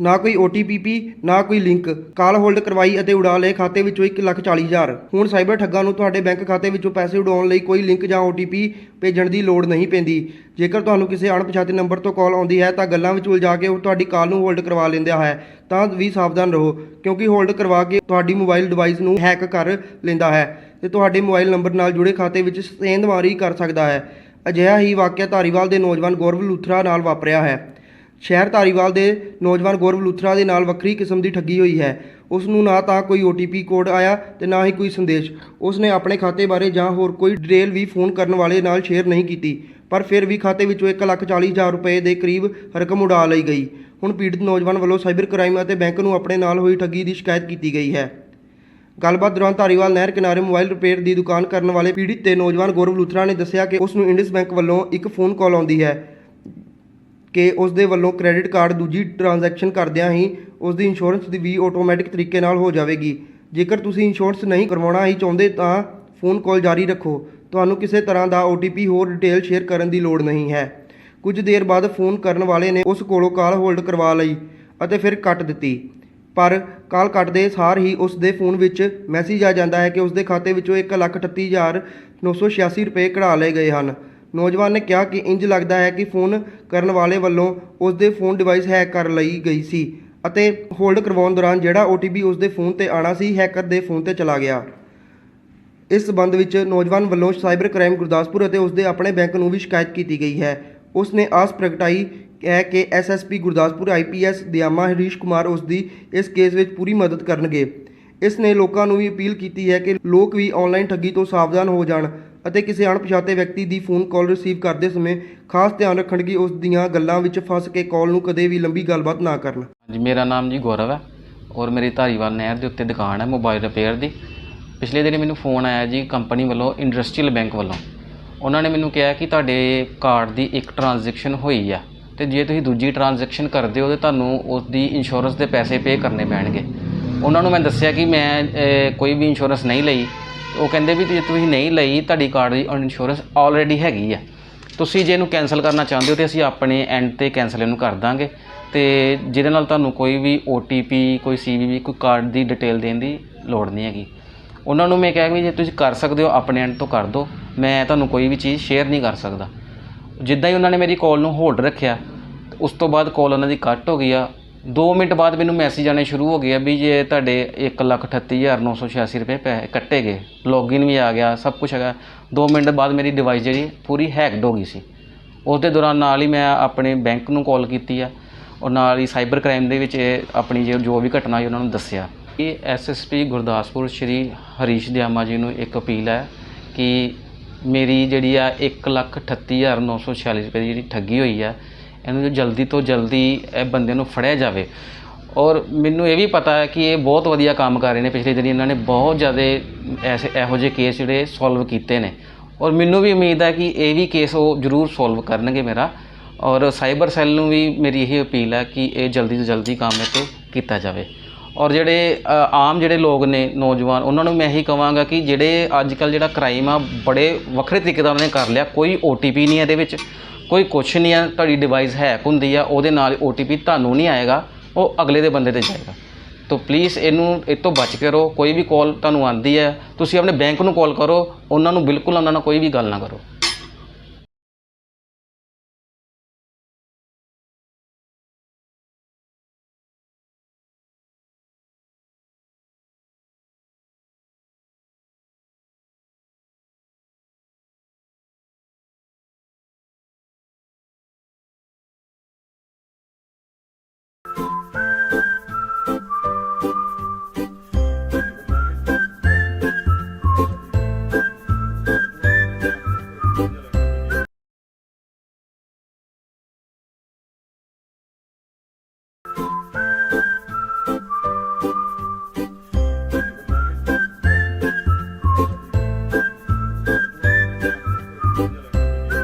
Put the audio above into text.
ਨਾ ਕੋਈ OTP ਨਾ ਕੋਈ ਲਿੰਕ। ਕਾਲ ਹੋਲਡ ਕਰਵਾਈ ਅਤੇ ਉਡਾ ਲਏ ਖਾਤੇ ਵਿੱਚੋਂ 140000 ਹੁਣ ਸਾਈਬਰ ਠੱਗਾਂ ਨੂੰ ਤੁਹਾਡੇ ਬੈਂਕ ਖਾਤੇ ਵਿੱਚੋਂ ਪੈਸੇ ਉਡਾਉਣ ਲਈ ਕੋਈ ਲਿੰਕ ਜਾਂ OTP ਭੇਜਣ ਦੀ ਲੋੜ ਨਹੀਂ ਪੈਂਦੀ। ਜੇਕਰ ਤੁਹਾਨੂੰ ਕਿਸੇ ਅਣਪਛਾਤੇ ਨੰਬਰ ਤੋਂ ਕਾਲ ਆਉਂਦੀ ਹੈ ਤਾਂ ਗੱਲਾਂ ਵਿੱਚ ਉਲਝਾ ਕੇ ਉਹ ਤੁਹਾਡੀ ਕਾਲ ਨੂੰ ਹੋਲਡ ਕਰਵਾ ਲੈਂਦਾ ਹੈ। ਤਾਂ ਵੀ ਸਾਵਧਾਨ ਰਹੋ, ਕਿਉਂਕਿ ਹੋਲਡ ਕਰਵਾ ਕੇ ਤੁਹਾਡੀ ਮੋਬਾਈਲ ਡਿਵਾਈਸ ਨੂੰ ਹੈਕ ਕਰ ਲੈਂਦਾ ਹੈ ਤੇ ਤੁਹਾਡੇ ਮੋਬਾਈਲ ਨੰਬਰ ਨਾਲ ਜੁੜੇ ਖਾਤੇ ਵਿੱਚ ਸੇਂਧਮਾਰੀ ਕਰ ਸਕਦਾ ਹੈ। ਅਜਿਹਾ ਹੀ ਵਾਕਿਆ ਧਾਰੀਵਾਲ ਦੇ ਨੌਜਵਾਨ ਗੌਰਵ ਲੂਥਰਾ ਨਾਲ ਵਾਪਰਿਆ ਹੈ। ਸ਼ਹਿਰ ਧਾਰੀਵਾਲ ਦੇ ਨੌਜਵਾਨ ਗੌਰਵ ਲੂਥਰਾ ਦੇ ਨਾਲ ਵੱਖਰੀ ਕਿਸਮ ਦੀ ਠੱਗੀ ਹੋਈ ਹੈ। ਉਸ ਨੂੰ ਨਾ ਤਾਂ ਕੋਈ OTP ਕੋਡ ਆਇਆ ਤੇ ਨਾ ਹੀ ਕੋਈ ਸੰਦੇਸ਼। ਉਸ ਨੇ ਆਪਣੇ ਖਾਤੇ ਬਾਰੇ ਜਾਂ ਹੋਰ ਕੋਈ ਡਿਟੇਲ ਵੀ ਫੋਨ ਕਰਨ ਵਾਲੇ ਨਾਲ ਸ਼ੇਅਰ ਨਹੀਂ ਕੀਤੀ, ਪਰ ਫਿਰ ਵੀ ਖਾਤੇ ਵਿੱਚੋਂ 140000 ਰੁਪਏ ਦੇ ਕਰੀਬ ਰਕਮ ਉਡਾ ਲਈ ਗਈ। ਹੁਣ ਪੀੜਤ ਨੌਜਵਾਨ ਵੱਲੋਂ ਸਾਈਬਰ ਕ੍ਰਾਈਮ ਅਤੇ ਬੈਂਕ ਨੂੰ ਆਪਣੇ ਨਾਲ ਹੋਈ ਠੱਗੀ ਦੀ ਸ਼ਿਕਾਇਤ ਕੀਤੀ ਗਈ ਹੈ। ਗੱਲਬਾਤ ਦੌਰਾਨ ਧਾਰੀਵਾਲ ਨਹਿਰ ਕਿਨਾਰੇ ਮੋਬਾਈਲ ਰਿਪੇਅਰ ਦੀ ਦੁਕਾਨ ਕਰਨ ਵਾਲੇ ਪੀੜਿਤ ਤੇ ਨੌਜਵਾਨ ਗੌਰਵ ਲੂਥਰਾ ਨੇ ਦੱਸਿਆ ਕਿ ਉਸ ਨੂੰ ਇੰਡਸ ਬੈਂਕ ਵੱਲੋਂ ਇੱਕ ਫੋਨ ਕਾਲ ਆਉਂਦੀ ਹੈ। ਕਿ ਉਸ ਦੇ ਵੱਲੋਂ ਕ੍ਰੈਡਿਟ ਕਾਰਡ ਦੂਜੀ ਟ੍ਰਾਂਜੈਕਸ਼ਨ ਕਰਦਿਆਂ ਹੀ ਉਸ ਦੀ ਇੰਸ਼ੋਰੈਂਸ ਦੀ ਵੀ ਆਟੋਮੈਟਿਕ ਤਰੀਕੇ ਨਾਲ ਹੋ ਜਾਵੇਗੀ। ਜੇਕਰ ਤੁਸੀਂ ਇੰਸ਼ੋਰੈਂਸ ਨਹੀਂ ਕਰਵਾਉਣਾ ਹੀ ਚਾਹੁੰਦੇ ਤਾਂ ਫੋਨ ਕਾਲ ਜਾਰੀ ਰੱਖੋ। ਤੁਹਾਨੂੰ ਕਿਸੇ ਤਰ੍ਹਾਂ ਦਾ OTP ਹੋਰ ਡਿਟੇਲ ਸ਼ੇਅਰ ਕਰਨ ਦੀ ਲੋੜ ਨਹੀਂ ਹੈ। ਕੁਝ ਦੇਰ ਬਾਅਦ ਫੋਨ ਕਰਨ ਵਾਲੇ ਨੇ ਉਸ ਕੋਲੋਂ ਕਾਲ ਹੋਲਡ ਕਰਵਾ ਲਈ ਅਤੇ ਫਿਰ ਕੱਟ ਦਿੱਤੀ। ਪਰ ਕਾਲ ਕੱਟਦੇ ਸਾਰ ਹੀ ਉਸ ਦੇ ਫੋਨ ਵਿੱਚ ਮੈਸੇਜ ਆ ਜਾਂਦਾ ਹੈ ਕਿ ਉਸ ਦੇ ਖਾਤੇ ਵਿੱਚੋਂ 138986 ਰੁਪਏ ਕਢਾ ਲਏ ਗਏ ਹਨ। ਨੌਜਵਾਨ ਨੇ ਕਿਹਾ ਕਿ ਇੰਜ ਲੱਗਦਾ ਹੈ ਕਿ ਫੋਨ ਕਰਨ ਵਾਲੇ ਵੱਲੋਂ ਉਸ ਦੇ ਫੋਨ ਡਿਵਾਈਸ ਹੈਕ ਕਰ ਲਈ ਗਈ ਸੀ ਅਤੇ ਹੋਲਡ ਕਰਵਾਉਣ ਦੌਰਾਨ ਜਿਹੜਾ OTP ਉਸ ਦੇ ਫੋਨ ਤੇ ਆਣਾ ਸੀ ਹੈਕਰ ਦੇ ਫੋਨ ਤੇ ਚਲਾ ਗਿਆ। ਇਸ ਸਬੰਧ ਵਿੱਚ ਨੌਜਵਾਨ ਵੱਲੋਂ ਸਾਈਬਰ ਕ੍ਰਾਈਮ ਗੁਰਦਾਸਪੁਰ ਅਤੇ ਉਸ ਦੇ ਆਪਣੇ ਬੈਂਕ ਨੂੰ ਵੀ ਸ਼ਿਕਾਇਤ ਕੀਤੀ ਗਈ ਹੈ। ਉਸ ਨੇ ਆਸ ਪ੍ਰਗਟਾਈ ਹੈ ਕਿ ਐਸਐਸਪੀ ਗੁਰਦਾਸਪੁਰ ਆਈਪੀਐਸ ਦਿਆਮਾ, ਹਰੀਸ਼ ਕੁਮਾਰ ਉਸ ਦੀ ਇਸ ਕੇਸ ਵਿੱਚ ਪੂਰੀ ਮਦਦ ਕਰਨਗੇ। ਇਸ ਨੇ ਲੋਕਾਂ ਨੂੰ ਵੀ ਅਪੀਲ ਕੀਤੀ ਹੈ ਕਿ ਲੋਕ ਵੀ ਆਨਲਾਈਨ ਠੱਗੀ ਤੋਂ ਸਾਵਧਾਨ ਹੋ ਜਾਣ। ਅਤੇ ਕਿਸੇ ਅਣਪਛਾਤੇ ਵਿਅਕਤੀ ਦੀ ਫੋਨ ਕਾਲ ਰਿਸੀਵ ਕਰਦੇ ਸਮੇਂ ਖਾਸ ਧਿਆਨ ਰੱਖਣ ਕਿ ਉਸ ਦੀਆਂ ਗੱਲਾਂ ਵਿੱਚ ਫਸ ਕੇ ਕਾਲ ਨੂੰ ਕਦੇ ਵੀ ਲੰਬੀ ਗੱਲਬਾਤ ਨਾ ਕਰਨ। ਜੀ ਮੇਰਾ ਨਾਮ ਜੀ ਗੌਰਵ ਹੈ ਔਰ ਮੇਰੀ ਧਾਰੀਵਾਲ ਨਹਿਰ ਦੇ ਉੱਤੇ ਦੁਕਾਨ ਹੈ ਮੋਬਾਈਲ ਰਿਪੇਅਰ ਦੀ। ਪਿਛਲੇ ਦਿਨ ਮੈਨੂੰ ਫੋਨ ਆਇਆ ਜੀ ਕੰਪਨੀ ਵੱਲੋਂ ਇੰਡਸਟਰੀਅਲ ਬੈਂਕ ਵੱਲੋਂ। ਉਹਨਾਂ ਨੇ ਮੈਨੂੰ ਕਿਹਾ ਕਿ ਤੁਹਾਡੇ ਕਾਰਡ ਦੀ ਇੱਕ ਟ੍ਰਾਂਜੈਕਸ਼ਨ ਹੋਈ ਆ ਤੇ ਜੇ ਤੁਸੀਂ ਦੂਜੀ ਟ੍ਰਾਂਜੈਕਸ਼ਨ ਕਰਦੇ ਹੋ ਤੇ ਤੁਹਾਨੂੰ ਉਸ ਦੀ ਇੰਸ਼ੋਰੈਂਸ ਦੇ ਪੈਸੇ ਪੇ ਕਰਨੇ ਪੈਣਗੇ। ਉਹਨਾਂ ਨੂੰ ਮੈਂ ਦੱਸਿਆ ਕਿ ਮੈਂ ਕੋਈ ਵੀ ਇੰਸ਼ੋਰੈਂਸ ਨਹੀਂ ਲਈ। ਉਹ ਕਹਿੰਦੇ ਵੀ ਜੇ ਤੁਸੀਂ ਨਹੀਂ ਲਈ, ਤੁਹਾਡੀ ਕਾਰਡ ਦੀ ਇੰਸ਼ੋਰੈਂਸ ਆਲਰੇਡੀ ਹੈਗੀ ਆ। ਤੁਸੀਂ ਜੇ ਇਹਨੂੰ ਕੈਨਸਲ ਕਰਨਾ ਚਾਹੁੰਦੇ ਹੋ ਤੇ ਅਸੀਂ ਆਪਣੇ ਐਂਡ ਤੇ ਕੈਨਸਲ ਇਹਨੂੰ ਕਰ ਦਾਂਗੇ। ਤੇ ਜਿਹਦੇ ਨਾਲ ਤੁਹਾਨੂੰ ਕੋਈ ਵੀ OTP ਕੋਈ CVV ਕੋਈ ਕਾਰਡ ਦੀ ਡਿਟੇਲ ਦੇਣ ਦੀ ਲੋੜ ਨਹੀਂ ਹੈਗੀ। ਉਹਨਾਂ ਨੂੰ ਮੈਂ ਕਿਹਾ ਵੀ ਜੇ ਤੁਸੀਂ ਕਰ ਸਕਦੇ ਹੋ, ਆਪਣੇ ਐਂਡ ਤੋਂ ਕਰ ਦਿਓ ਮੈਂ ਤੁਹਾਨੂੰ ਕੋਈ ਵੀ ਚੀਜ਼ ਸ਼ੇਅਰ ਨਹੀਂ ਕਰ ਸਕਦਾ। ਜਿੱਦਾਂ ਹੀ ਉਹਨਾਂ ਨੇ ਮੇਰੀ ਕਾਲ ਨੂੰ ਹੋਲਡ ਰੱਖਿਆ, ਉਸ ਤੋਂ ਬਾਅਦ ਕਾਲ ਉਹਨਾਂ ਦੀ ਕੱਟ ਹੋ ਗਈ ਆ। 2 ਮਿੰਟ ਬਾਅਦ ਮੈਨੂੰ ਮੈਸੇਜ ਆਣੇ ਸ਼ੁਰੂ ਹੋ ਗਏ ਆ ਵੀ ਜੇ ਤੁਹਾਡੇ 138986 ਰੁਪਏ ਪੈਸੇ ਕੱਟੇ ਗਏ ਲੌਗਇਨ ਵੀ ਆ ਗਿਆ, ਸਭ ਕੁਝ ਹੈਗਾ। 2 ਮਿੰਟ ਬਾਅਦ ਮੇਰੀ ਡਿਵਾਈਸ ਜਿਹੜੀ ਪੂਰੀ ਹੈਕਡ ਹੋ ਗਈ ਸੀ। ਉਸ ਦੇ ਦੌਰਾਨ ਨਾਲ ਹੀ ਮੈਂ ਆਪਣੇ ਬੈਂਕ ਨੂੰ ਕਾਲ ਕੀਤੀ ਆ ਔਰ ਨਾਲ ਹੀ ਸਾਈਬਰ ਕ੍ਰਾਈਮ ਦੇ ਵਿੱਚ ਇਹ ਆਪਣੀ ਜੋ ਜੋ ਵੀ ਘਟਨਾ ਹੋਈ ਉਹਨਾਂ ਨੂੰ ਦੱਸਿਆ। ਇਹ ਐਸਐਸਪੀ ਗੁਰਦਾਸਪੁਰ ਸ਼੍ਰੀ ਹਰੀਸ਼ ਦਿਆਮਾ ਜੀ ਨੂੰ ਇੱਕ ਅਪੀਲ ਹੈ ਕਿ ਮੇਰੀ ਜਿਹੜੀ ਆ 138946 ਰੁਪਏ ਦੀ ਜਿਹੜੀ ਠੱਗੀ ਹੋਈ ਆ ਇਹਨੂੰ ਜੋ ਜਲਦੀ ਤੋਂ ਜਲਦੀ ਇਹ ਬੰਦੇ ਨੂੰ ਫੜਿਆ ਜਾਵੇ। ਔਰ ਮੈਨੂੰ ਇਹ ਵੀ ਪਤਾ ਹੈ ਕਿ ਇਹ ਬਹੁਤ ਵਧੀਆ ਕੰਮ ਕਰ ਰਹੇ ਨੇ। ਪਿਛਲੇ ਦਿਨੀ ਇਹਨਾਂ ਨੇ ਬਹੁਤ ਜ਼ਿਆਦਾ ਐਸੇ ਇਹੋ ਜਿਹੇ ਕੇਸ ਜਿਹੜੇ ਸੋਲਵ ਕੀਤੇ ਨੇ। ਔਰ ਮੈਨੂੰ ਵੀ ਉਮੀਦ ਹੈ ਕਿ ਇਹ ਵੀ ਕੇਸ ਉਹ ਜ਼ਰੂਰ ਸੋਲਵ ਕਰਨਗੇ ਮੇਰਾ। ਔਰ ਸਾਈਬਰ ਸੈੱਲ ਨੂੰ ਵੀ ਮੇਰੀ ਇਹ ਅਪੀਲ ਹੈ ਕਿ ਇਹ ਜਲਦੀ ਤੋਂ ਜਲਦੀ ਕੰਮ ਇਹ 'ਤੇ ਕੀਤਾ ਜਾਵੇ। ਔਰ ਜਿਹੜੇ ਆਮ ਜਿਹੜੇ ਲੋਕ ਨੇ, ਨੌਜਵਾਨ, ਉਹਨਾਂ ਨੂੰ ਮੈਂ ਇਹੀ ਕਹਾਂਗਾ ਕਿ ਜਿਹੜੇ ਅੱਜ ਕੱਲ ਜਿਹੜਾ ਕ੍ਰਾਈਮ ਆ, ਬੜੇ ਵੱਖਰੇ ਤਰੀਕੇ ਦਾ ਉਹਨਾਂ ਨੇ ਕਰ ਲਿਆ। ਕੋਈ OTP ਨਹੀਂ ਇਹਦੇ ਵਿੱਚ। ਕੋਈ ਕੁਛ ਨਹੀਂ ਆ, ਤੁਹਾਡੀ ਡਿਵਾਈਸ ਹੈਕ ਹੁੰਦੀ ਆ, ਉਹਦੇ ਨਾਲ OTP ਤੁਹਾਨੂੰ ਨਹੀਂ ਆਏਗਾ, ਉਹ ਅਗਲੇ ਦੇ ਬੰਦੇ ਤੇ ਜਾਏਗਾ। ਤੋ ਪਲੀਜ਼ ਇਹਨੂੰ, ਇਹ ਤੋਂ ਬਚ ਕੇ ਰਹੋ, ਕੋਈ ਵੀ ਕਾਲ ਤੁਹਾਨੂੰ ਆਂਦੀ ਹੈ, ਤੁਸੀਂ ਆਪਣੇ ਬੈਂਕ ਨੂੰ ਕਾਲ ਕਰੋ, ਉਹਨਾਂ ਨੂੰ ਬਿਲਕੁਲ ਉਹਨਾਂ ਨਾਲ ਕੋਈ ਵੀ ਗੱਲ ਨਾ ਕਰੋ।